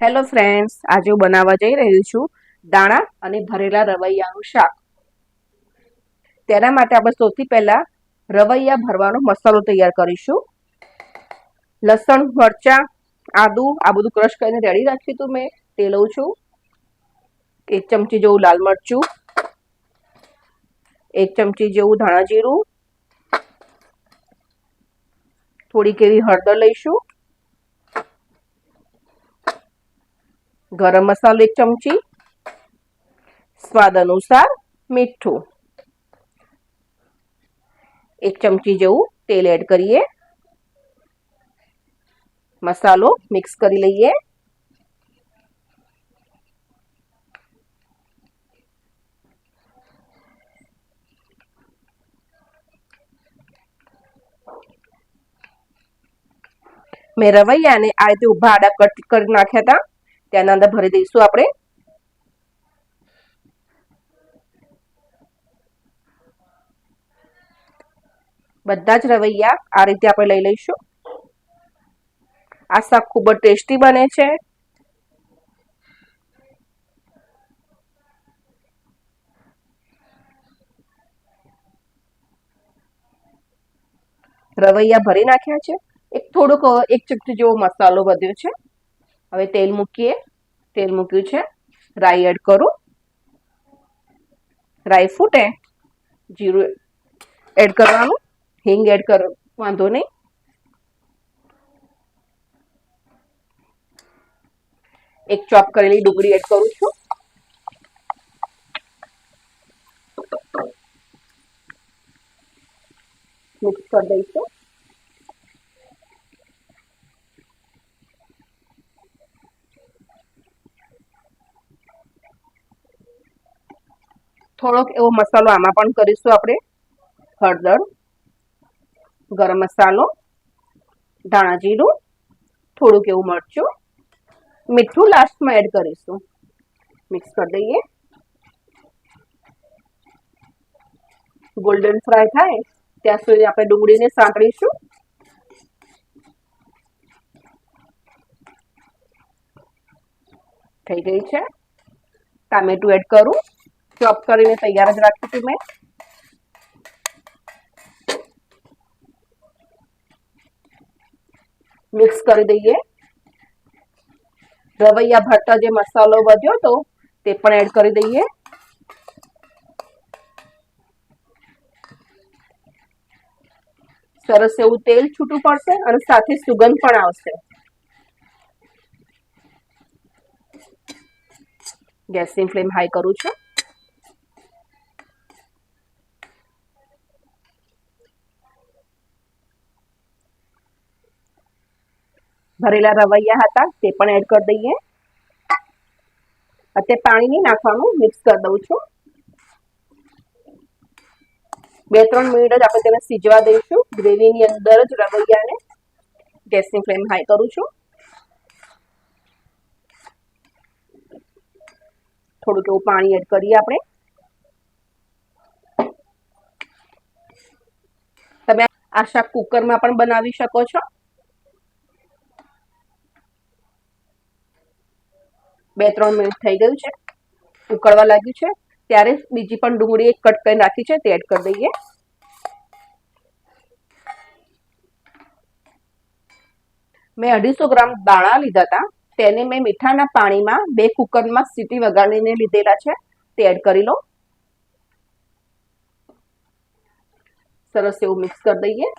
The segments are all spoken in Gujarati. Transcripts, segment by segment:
હેલો ફ્રેન્ડ્સ, આજે હું બનાવવા જઈ રહી છું દાણા અને ભરેલા રવૈયાનું શાક. તેના માટે આપણે સૌથી પહેલાં રવૈયા ભરવાનો મસાલો તૈયાર કરીશું. લસણ, મરચાં, આદુ, આ બધું ક્રશ કરીને રેડી રાખ્યું હતું મેં, તે લઉં છું. એક ચમચી જેવું લાલ મરચું, એક ચમચી જેવું ધાણા જીરું, થોડીક એવી હળદર લઈશું. ગરમ મસાલો એક ચમચી. સ્વાદ અનુસાર મીઠું. એક ચમચી જેવું તેલ એડ કરીએ. મસાલો મિક્સ કરી લઈએ. મેં રવૈયાને આ રીતે ઊભા આડા કટ કરી નાખ્યા હતા. તેના અંદર ભરી દઈશું આપણે. બધા જ રવૈયા આ રીતે આપણે લઈ લઈશું. આ શાક ખૂબ જ ટેસ્ટી બને છે. રવૈયા ભરી નાખ્યા છે. એક થોડુંક, એક ચમચી જેવો મસાલો વધ્યો છે. હવે તેલ મૂકીએ. તેલ મૂક્યું છે. રાઈ એડ કરું. રાઈ ફૂટે. જીરું એડ કરવાનું. હિંગ એડ કર, વાંધો નહીં. એક ચોપ કરેલી ડુંગળી એડ કરું છું. મિક્સ કરી દઈશું. થોડોક એવો મસાલો આમાં પણ કરીશું આપણે. હળદર, ગરમ મસાલો, ધાણા જીરું, થોડુંક એવું મરચું. મીઠું લાસ્ટમાં એડ કરીશું. મિક્સ કરી દઈએ. ગોલ્ડન ફ્રાય થાય, ત્યાં સુધી આપણે ડુંગળીને સાંકળીશું થઈ ગઈ છે. ટામેટું એડ કરું. ચોપ કરીને તૈયાર જ રાખ્યું હતું મેં મિક્સ કરી દઈએ રવૈયા ભરતા જે મસાલો વધ્યો હતો તે પણ એડ કરી દઈએ સરસ એવું તેલ છૂટું પડશે અને સાથે સુગંધ પણ આવશે ગેસની ફ્લેમ હાઈ કરું છું ભરેલા રવૈયા હતા, તે પણ એડ કરી દઈએ. અત્યારે પાણી નહીં નાખવાનું મિક્સ કરી દઉં છું. બે ત્રણ મિનિટ જ આપણે તેને સીજવા દઈશું. ગ્રેવીની અંદર જ રવૈયાને ગેસની ફ્લેમ હાઈ કરું છું. થોડુંક એવું પાણી એડ કરીએ આપણે. તમે આ શાક કુકરમાં પણ બનાવી શકો છો. બે ત્રણ મિનિટ થઈ ગયું છે. ઉકળવા લાગ્યું છે. ત્યારે બીજી પણ ડુંગળી એક કટ કરી નાખી છે. તે એડ કરી દઈએ. મેં અઢીસો ગ્રામ દાણા લીધા હતા. તેને મેં મીઠાના પાણીમાં બે કુકરમાં સીટી વગાડીને લીધેલા છે. તે એડ કરી લો. સરસ એવું મિક્સ કરી દઈએ.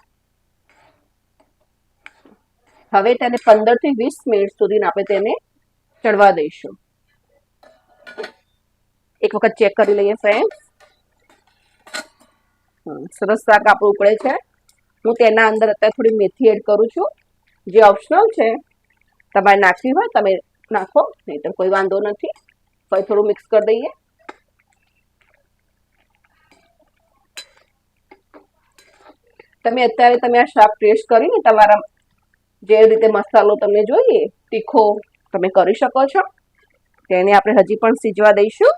હવે તેને પંદરથી વીસ મિનિટ સુધી આપણે તેને ચડવા દઈશું. એક વખત ચેક કરી લઈએ ફ્રેન્ડ સરસ શાક આપણું ઉકળે છે. હું તેના અંદર અત્યારે થોડી મેથી એડ કરું છું. જે ઓપ્શનલ છે. તમારે નાખવી હોય, તમે નાખો નહીં તો કોઈ વાંધો નથી. ફરી થોડું મિક્સ કરી દઈએ. તમે અત્યારે તમે આ શાક ટેસ્ટ કરીને તમારા જે રીતે મસાલો તમને જોઈએ, તીખો તમે કરી શકો છો. તેને આપણે હજી પણ સીજવા દઈશું.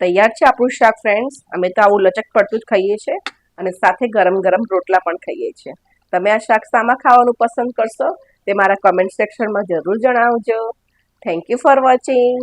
તૈયાર છે આપણું શાક ફ્રેન્ડ્સ અમે તો આવું લચક પડતું જ ખાઈએ છીએ અને સાથે ગરમ ગરમ રોટલા પણ ખાઈએ છીએ તમે આ શાક સામા ખાવાનું પસંદ કરશો તે મારા કમેન્ટ સેક્શનમાં જરૂર જણાવજો. Thank you for watching